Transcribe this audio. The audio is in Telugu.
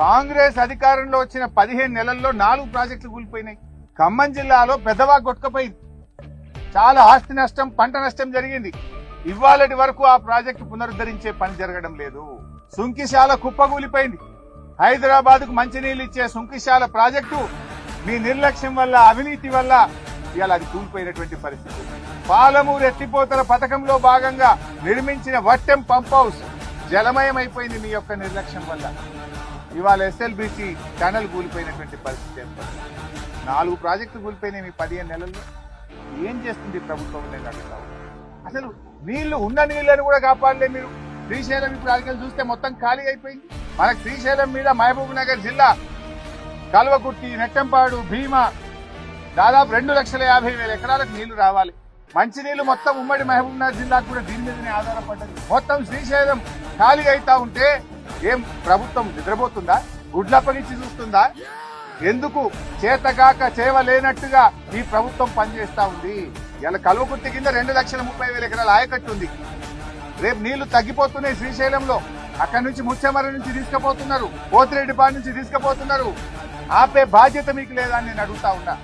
కాంగ్రెస్ అధికారంలో వచ్చిన పదిహేను నెలల్లో నాలుగు ప్రాజెక్టులు కూలిపోయినాయి. ఖమ్మం జిల్లాలో పెద్దవా కొట్టుకపోయింది చాలా ఆస్తి నష్టం పంట నష్టం జరిగింది. ఇవాళటి వరకు ఆ ప్రాజెక్టు పునరుద్ధరించే పని జరగడం లేదు. సుంకిశాల కుప్పగూలిపోయింది హైదరాబాద్కు మంచినీళ్ళు ఇచ్చే సుంకిశాల ప్రాజెక్టు మీ నిర్లక్ష్యం వల్ల అవినీతి వల్ల ఇవాళ అది కూలిపోయినటువంటి పరిస్థితి. పాలమూరు ఎత్తిపోతల పథకంలో భాగంగా నిర్మించిన వట్టెం పంప్ హౌస్ జలమయం అయిపోయింది మీ యొక్క నిర్లక్ష్యం వల్ల. ఇవాళ ఎస్ఎల్బిసి ఛానల్ కూలిపోయినటువంటి పరిస్థితి ఏర్పడింది. నాలుగు ప్రాజెక్టులు కూలిపోయినాయి మీ పదిహేను నెలల్లో. ఏం చేస్తుంది ప్రభుత్వం నేను అసలు నీళ్ళు ఉన్న నీళ్ళని కూడా కాపాడలే మీరు. శ్రీశైలం ఇప్పుడు అడిగి చూస్తే మొత్తం ఖాళీ అయిపోయింది. మనకు శ్రీశైలం మీద మహబూబ్ నగర్ జిల్లా కల్వకుర్తి నెట్టంపాడు భీమా దాదాపు రెండు లక్షల యాభై వేల ఎకరాలకు నీళ్ళు రావాలి. మంచినీళ్ళు మొత్తం ఉమ్మడి మహబూబ్ నగర్ జిల్లాకు కూడా దీని మీదనే ఆధారపడ్డది. మొత్తం శ్రీశైలం ఖాళీ అవుతా ఉంటే ఏం ప్రభుత్వం నిద్రపోతుందా? గుడ్లప్పగించి చూస్తుందా? ఎందుకు చేతగాక చేవలేనట్టుగా ఈ ప్రభుత్వం పనిచేస్తా ఉంది? ఇలా కల్వకుర్తి కింద రెండు లక్షల ముప్పై వేల ఎకరాల ఆయకట్టు ఉంది. రేపు నీళ్ళు తగ్గిపోతున్నాయి శ్రీశైలంలో. అక్కడి నుంచి ముచ్చెమర నుంచి తీసుకుపోతున్నారు. పోతిరెడ్డిపాడు నుంచి తీసుకుపోతున్నారు. ఆపే బాధ్యత మీకు లేదా అని నేను అడుగుతా ఉన్నా.